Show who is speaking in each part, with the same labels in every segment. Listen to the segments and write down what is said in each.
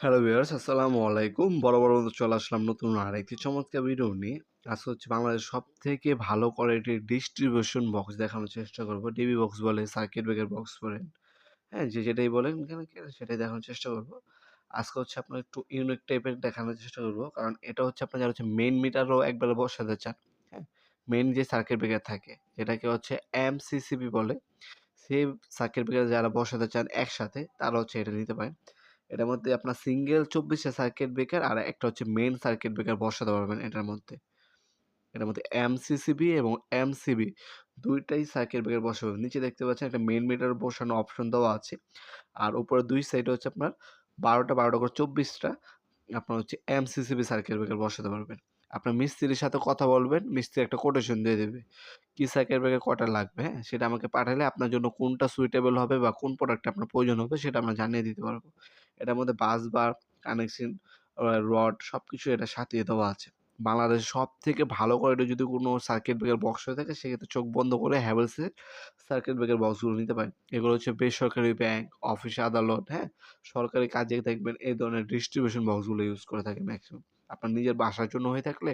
Speaker 1: Hello viewers আসসালামু আলাইকুম। বড় বড় মতো চলে আসলাম নতুন আর একটি চমৎকার ভিডিও নিয়ে। আজকে হচ্ছে বাংলাদেশ সব থেকে ভালো কোয়ালিটির ডিস্ট্রিবিউশন বক্স দেখানোর চেষ্টা করব। ডিবি বক্স বলে সার্কিট ব্রেকার বক্স বলেন হ্যাঁ যে যেটাই বলেন কেন কেন সেটাই দেখানোর চেষ্টা করব। আজকে হচ্ছে আপনার একটু ইউনিক টাইপের দেখানোর চেষ্টা করব। কারণ এটা হচ্ছে আপনার যারা হচ্ছে মেন মিটারও একবারে বসাতে চান হ্যাঁ মেন যে সার্কিট ব্রেকার থাকে, যেটাকে হচ্ছে এমসিসিবি বলে, সেই সার্কিট ব্রেকার যারা বসাতে চান একসাথে, তারা হচ্ছে এটা নিতে পারেন। এটার মধ্যে আপনার সিঙ্গেল চব্বিশটা সার্কিট ব্রেকার আর একটা হচ্ছে মেন সার্কিট ব্রেকার বসাতে পারবেন এটার মধ্যে। এটার মধ্যে এমসিসিবি এবং এমসিবি দুইটাই সার্কিট ব্রেকার বসাবে। নিচে দেখতে পাচ্ছেন একটা মেন মিটার বসানো অপশন দেওয়া আছে। আর উপরে দুই সাইডে হচ্ছে আপনার বারোটা বারোটা করে চব্বিশটা আপনার হচ্ছে এমসিসিবি সার্কিট ব্রেকার বসাতে পারবেন। আপনার মিস্ত্রির সাথে কথা বলবেন, মিস্ত্রি একটা কোটেশন দিয়ে দেবে। কি সার্কিট ব্রেকার কটা লাগবে হ্যাঁ? সেটা আমাকে পাঠালে আপনার জন্য কোনটা সুইটেবল হবে বা কোন প্রোডাক্টটা আপনার প্রয়োজন হবে সেটা আমরা জানিয়ে দিতে পারব। এটার মধ্যে বাস বার কানেকশন রড সব কিছু এটা সাথে দেওয়া আছে। বাংলাদেশের সব থেকে ভালো কোয়ালিটি যদি কোনো সার্কিট ব্রেকার বক্স হয়ে থাকে, সেক্ষেত্রে চোখ বন্ধ করে হ্যাভেলসের সার্কিট ব্রেকার বক্সগুলো নিতে পারেন। এগুলো হচ্ছে বেসরকারি ব্যাংক অফিস আদালত হ্যাঁ? সরকারি কাজে দেখবেন এই ধরনের ডিস্ট্রিবিউশন বক্সগুলো ইউজ করে থাকে ম্যাক্সিমাম আপনার নিজের বাসার জন্য হয়ে থাকলে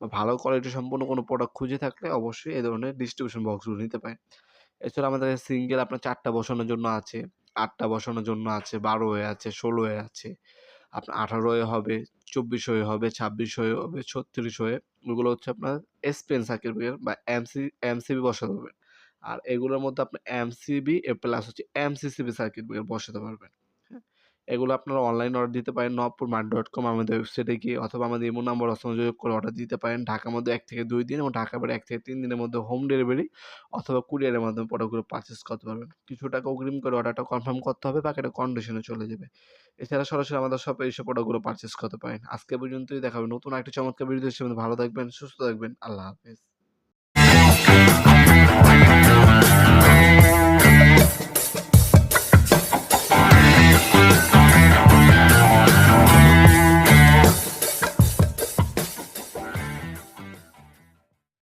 Speaker 1: বা ভালো কোয়ালিটি সম্পন্ন কোনো প্রোডাক্ট খুঁজে থাকলে অবশ্যই এই ধরনের ডিস্ট্রিবিউশন বক্সগুলো নিতে পারেন। এছাড়া আমাদের সিঙ্গেল আপনার চারটা বসানোর জন্য আছে। আটটা বসানোর জন্য আছে, বারো হয়ে আছে, ষোলো হয়ে আছে আপনার আঠারো হয়ে হবে, চব্বিশ হয়ে হবে, ছাব্বিশ হয়ে হবে, ছত্রিশ হয়ে ওগুলো হচ্ছে আপনার এসপেন সার্টিফিকেট বা এমসি এমসিবি বসাতে পারবেন। আর এগুলোর মধ্যে আপনি এমসিবি প্লাস হচ্ছে এমসিসিবি সার্কিট বসাতে পারবেন। এগুলো আপনারা অনলাইন অর্ডার দিতে পারেন, নবপুর মার্ট ডট কম আমাদের ওয়েবসাইটে গিয়ে অথবা আমাদের ইমো নাম্বার সংযোগ করে অর্ডার দিতে পারেন। ঢাকার মধ্যে এক থেকে দুই দিন এবং ঢাকা বাইরে এক থেকে তিন দিনের মধ্যে হোম ডেলিভারি অথবা কুরিয়ারের মাধ্যমে প্রোডাক্টগুলো পারচেস করতে পারবেন। কিছু টাকা অগ্রিম করে অর্ডারটা কনফার্ম করতে হবে, বাকিটা কন্ডিশনে চলে যাবে। এছাড়া সরাসরি আমাদের শপে এসে প্রোডাক্টগুলো পারচেস করতে পারেন। আজকে পর্যন্তই, দেখা হবে নতুন একটা চমৎকার ভিডিও হিসেবে ভালো থাকবেন, সুস্থ থাকবেন, আল্লাহ হাফেজ।